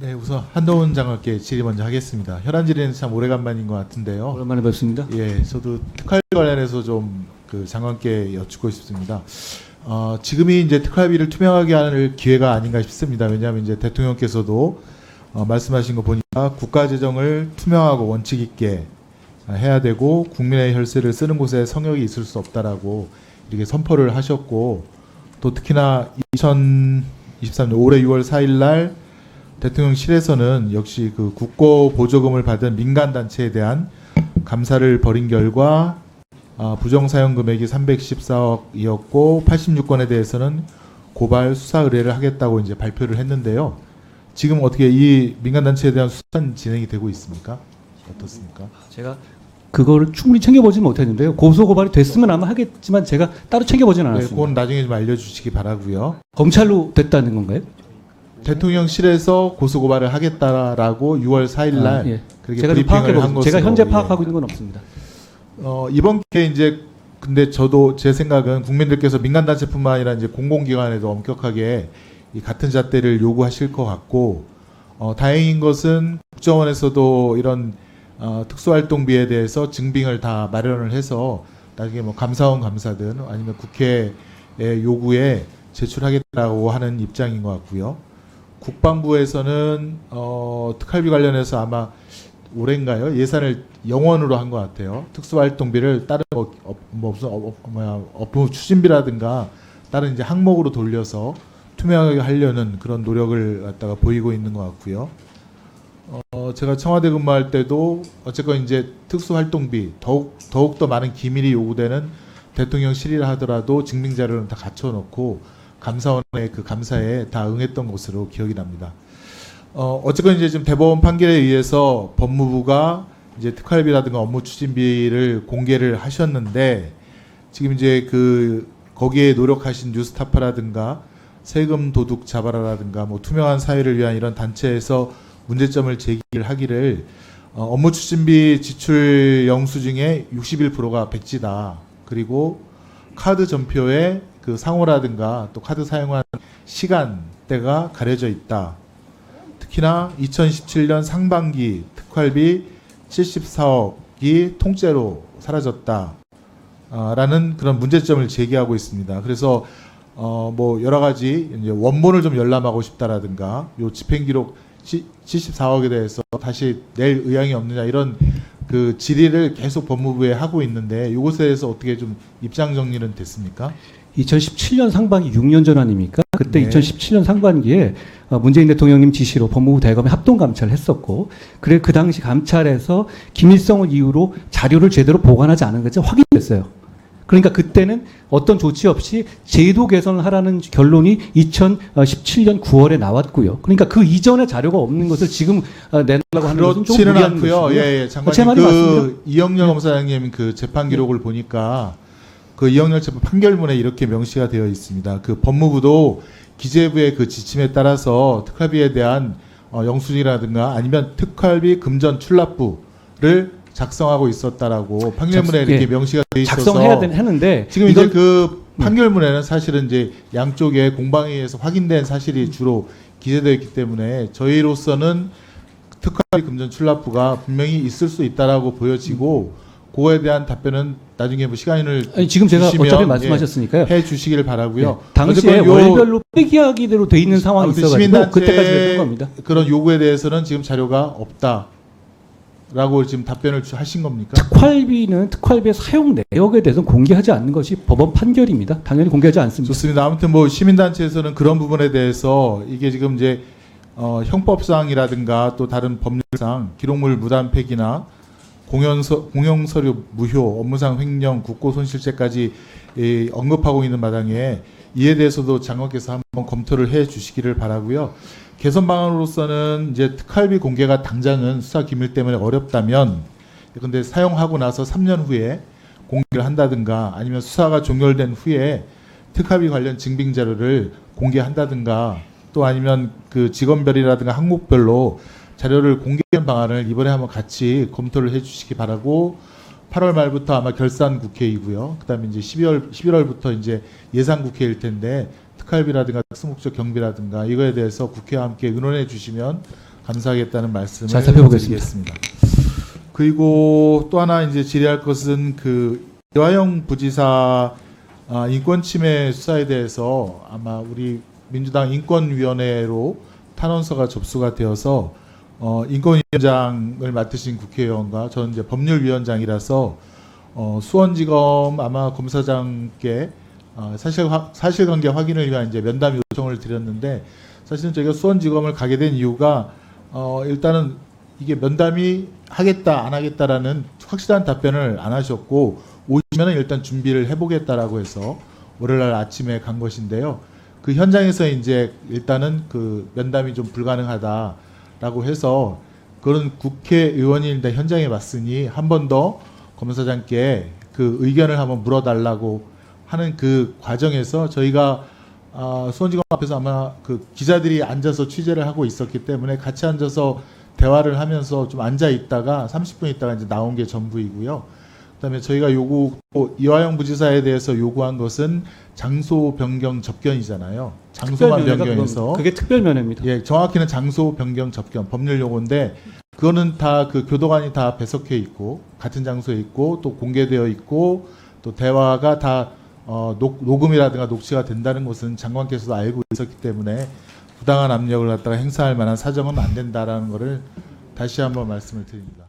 네, 우선 한동훈 장관께 질의 먼저 하겠습니다. 혈안 질의는 참 오래간만인 것 같은데요. 오랜만에 뵙습니다. 예, 저도 특활비 관련해서 좀 그 장관께 여쭙고 싶습니다. 어, 지금이 이제 특활비를 투명하게 하는 기회가 아닌가 싶습니다. 왜냐하면 이제 대통령께서도 어, 말씀하신 거 보니까 국가 재정을 투명하고 원칙 있게 아, 해야 되고 국민의 혈세를 쓰는 곳에 성역이 있을 수 없다라고 이렇게 선포를 하셨고 또 특히나 2023년 올해 6월 4일 날 대통령실에서는 역시 그 국고 보조금을 받은 민간 단체에 대한 감사를 벌인 결과 아, 부정 사용 금액이 314억이었고 86건에 대해서는 고발 수사 의뢰를 하겠다고 이제 발표를 했는데요. 지금 어떻게 이 민간 단체에 대한 수사는 진행이 되고 있습니까? 어떻습니까? 제가 그거를 충분히 챙겨보지 못했는데요. 고소 고발이 됐으면 아마 하겠지만 제가 따로 챙겨보지는 네, 않았습니다. 그건 나중에 좀 알려주시기 바라고요. 검찰로 됐다는 건가요? 대통령실에서 고소 고발을 하겠다라고 6월 4일 날 아, 예. 그렇게 제가 좀 브리핑을 한 보겠습니다. 제가 현재 것으로, 예. 파악하고 있는 건 없습니다. 어, 이번 기회에 이제 근데 저도 제 생각은 국민들께서 민간단체뿐만 아니라 이제 공공기관에도 엄격하게 이 같은 잣대를 요구하실 것 같고 어, 다행인 것은 국정원에서도 이런 어, 특수활동비에 대해서 증빙을 다 마련을 해서 나중에 뭐 감사원 감사든 아니면 국회의 요구에 제출하겠다고 하는 입장인 것 같고요. 국방부에서는 어, 특활비 관련해서 아마 올해인가요? 예산을 영원으로 한 것 같아요. 특수활동비를 다른 뭐, 업, 뭐 무슨 업, 업, 뭐야 업무 추진비라든가 다른 이제 항목으로 돌려서 투명하게 하려는 그런 노력을 갖다가 보이고 있는 것 같고요. 어, 제가 청와대 근무할 때도 어쨌건 이제 특수활동비 더욱 더욱 더 많은 기밀이 요구되는 대통령실이라 하더라도 증빙 자료는 다 갖춰놓고 감사원의 그 감사에 다 응했던 것으로 기억이 납니다. 어, 어쨌건 이제 지금 대법원 판결에 의해서 법무부가 이제 특활비라든가 업무 추진비를 공개를 하셨는데 지금 이제 그 거기에 노력하신 뉴스타파라든가 세금 도둑 잡아라라든가 뭐 투명한 사회를 위한 이런 단체에서 문제점을 제기를 하기를 어, 업무 추진비 지출 영수 중에 61%가 백지다. 그리고 카드 전표에 그 상호라든가 또 카드 사용한 시간대가 가려져 있다. 특히나 2017년 상반기 특활비 74억이 통째로 사라졌다. 아, 라는 그런 문제점을 제기하고 있습니다. 그래서 어, 뭐 여러 가지 원본을 좀 열람하고 싶다라든가 요 집행 기록 74억에 대해서 다시 낼 의향이 없느냐 이런 그 질의를 계속 법무부에 하고 있는데 이것에 대해서 어떻게 좀 입장 정리는 됐습니까? 2017년 상반기 6년 전 아닙니까? 그때 네. 2017년 상반기에 어, 문재인 대통령님 지시로 법무부 대검에 합동 감찰을 했었고, 그래 그 당시 감찰에서 기밀성을 이유로 자료를 제대로 보관하지 않은 것이 확인됐어요. 그러니까 그때는 어떤 조치 없이 제도 개선을 하라는 결론이 2017년 9월에 나왔고요. 그러니까 그 이전에 자료가 없는 것을 지금 어, 내놓으려고 하는 것은 좀 무리한 않고요. 것이고요. 예, 예. 제 장관님 그 맞습니다. 이영렬 검사장님 그 재판 기록을 보니까 그 이영렬 재판 판결문에 이렇게 명시가 되어 있습니다. 그 법무부도 기재부의 그 지침에 따라서 특활비에 대한 어, 영수증이라든가 아니면 특활비 금전 출납부를 작성하고 있었다라고 판결문에 작성- 이렇게 예. 명시가 되어 있어서 작성해야 되, 하는데 지금 이제 그 판결문에는 사실은 이제 양쪽에 공방위에서 확인된 사실이 주로 기재되어 있기 때문에 저희로서는 특활비 금전 출납부가 분명히 있을 수 있다라고 보여지고 그거에 대한 답변은 나중에 뭐 시간을 아니, 지금 제가 주시면, 어차피 예, 말씀하셨으니까요. 해 주시기를 바라고요. 네. 당시에 월별로 폐기하기대로 돼 있는 상황이 있어가지고 시민단체 그때까지 됐던 겁니다. 그런 요구에 대해서는 지금 자료가 없다 라고 지금 답변을 주- 하신 겁니까? 특활비는 특활비의 사용 내역에 대해서는 공개하지 않는 것이 법원 판결입니다. 당연히 공개하지 않습니다. 좋습니다. 아무튼 뭐 시민단체에서는 그런 부분에 대해서 이게 지금 이제 어, 형법상이라든가 또 다른 법률상 기록물 무단 폐기나 공연서, 공영서류 무효, 업무상 횡령, 국고 손실죄까지 이, 언급하고 있는 마당에 이에 대해서도 장관께서 한번 검토를 해 주시기를 바라고요. 개선 방안으로서는 이제 특활비 공개가 당장은 수사 기밀 때문에 어렵다면 근데 사용하고 나서 3년 후에 공개를 한다든가 아니면 수사가 종결된 후에 특활비 관련 증빙 자료를 공개한다든가 또 아니면 그 직원별이라든가 항목별로 자료를 공개하는 방안을 이번에 한번 같이 검토를 해주시기 바라고 8월 말부터 아마 결산 국회이고요. 그다음에 이제 12월 11월부터 이제 예산 국회일 텐데 특활비라든가 특수목적 경비라든가 이거에 대해서 국회와 함께 의논해 주시면 감사하겠다는 말씀을 잘 살펴보겠습니다. 드리겠습니다. 그리고 또 하나 이제 질의할 것은 그 이화영 부지사 아, 인권 침해 수사에 대해서 아마 우리 민주당 인권위원회로 탄원서가 접수가 되어서 어, 인권위원장을 맡으신 국회의원과 저는 이제 법률위원장이라서 어, 수원지검 아마 검사장께 어, 사실 확- 사실관계 확인을 위한 이제 면담 요청을 드렸는데 사실은 저희가 수원지검을 가게 된 이유가 어, 일단은 이게 면담이 하겠다 안 하겠다라는 확실한 답변을 안 하셨고 오시면은 일단 준비를 해보겠다라고 해서 월요일날 아침에 간 것인데요. 그 현장에서 이제 일단은 그 면담이 좀 불가능하다 라고 해서 그런 국회의원이 일단 현장에 왔으니 한 번 더 검사장께 그 의견을 한번 물어달라고 하는 그 과정에서 저희가 아, 수원지검 앞에서 아마 그 기자들이 앉아서 취재를 하고 있었기 때문에 같이 앉아서 대화를 하면서 좀 앉아 있다가 30분 있다가 이제 나온 게 전부이고요. 그다음에 저희가 요구 또 이화영 부지사에 대해서 요구한 것은 장소 변경 접견이잖아요. 장소만 변경해서. 그게 특별면회입니다. 예, 정확히는 장소 변경 접견 법률 용어인데 그거는 다 그 교도관이 다 배석해 있고 같은 장소에 있고 또 공개되어 있고 또 대화가 다 어, 녹, 녹음이라든가 녹취가 된다는 것은 장관께서도 알고 있었기 때문에 부당한 압력을 갖다가 행사할 만한 사정은 안 된다라는 것을 다시 한번 말씀을 드립니다.